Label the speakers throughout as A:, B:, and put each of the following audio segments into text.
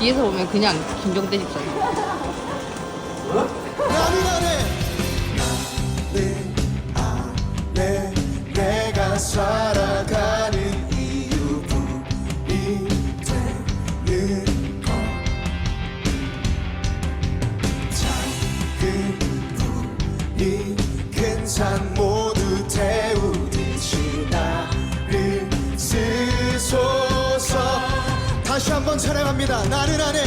A: 뒤에서 보면 그냥 김종대 집사님.
B: 나 한번 찬양합니다. 나는 안에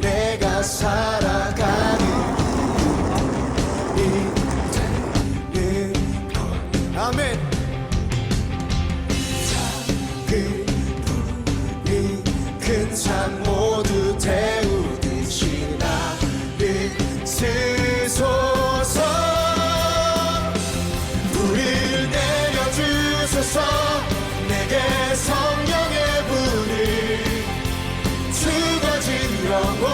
B: 내가 살아가는 이 아멘. 작은 long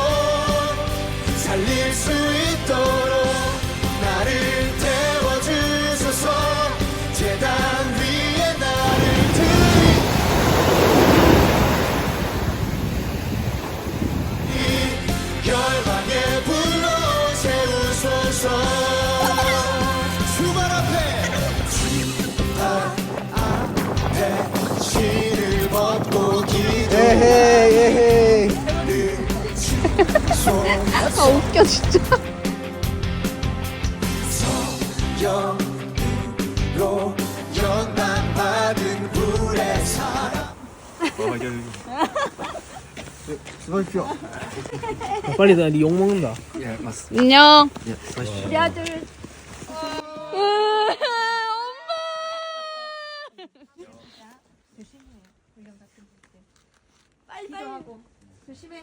A: 아 웃겨 진짜.
B: 성령으로 연단 받은 불의 사랑
C: 빨리 나 네 욕먹는다.
A: 안녕.
D: 우리 아들. 빨리 빨리 조심해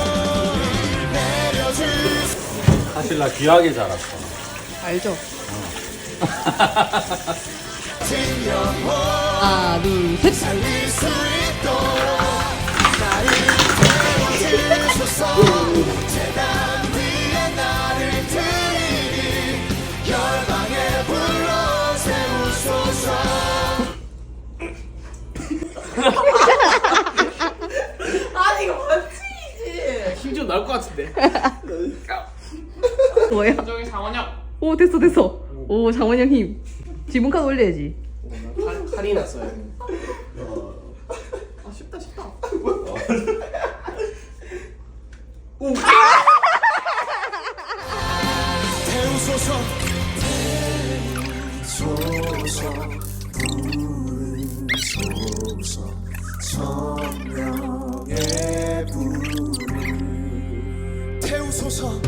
E: 나 귀하게 자랐어.
A: 알죠? 하나, 둘, 셋.
B: 살릴 수 있도록 나를 태워주소서 재단 위에 나를 드리니 열방의 불로 세우소서
C: 힘좀 나올 것 같은데
A: 뭐야?
C: 저기 장원영
A: 오, 됐어, 됐어. 오, 장원영 힘. 지문카드 올려야지.
C: 칼, 칼이 났어요 아 쉽다 쉽다
B: 태우소서 태우소서 부르소서 성령의 불을 태우소서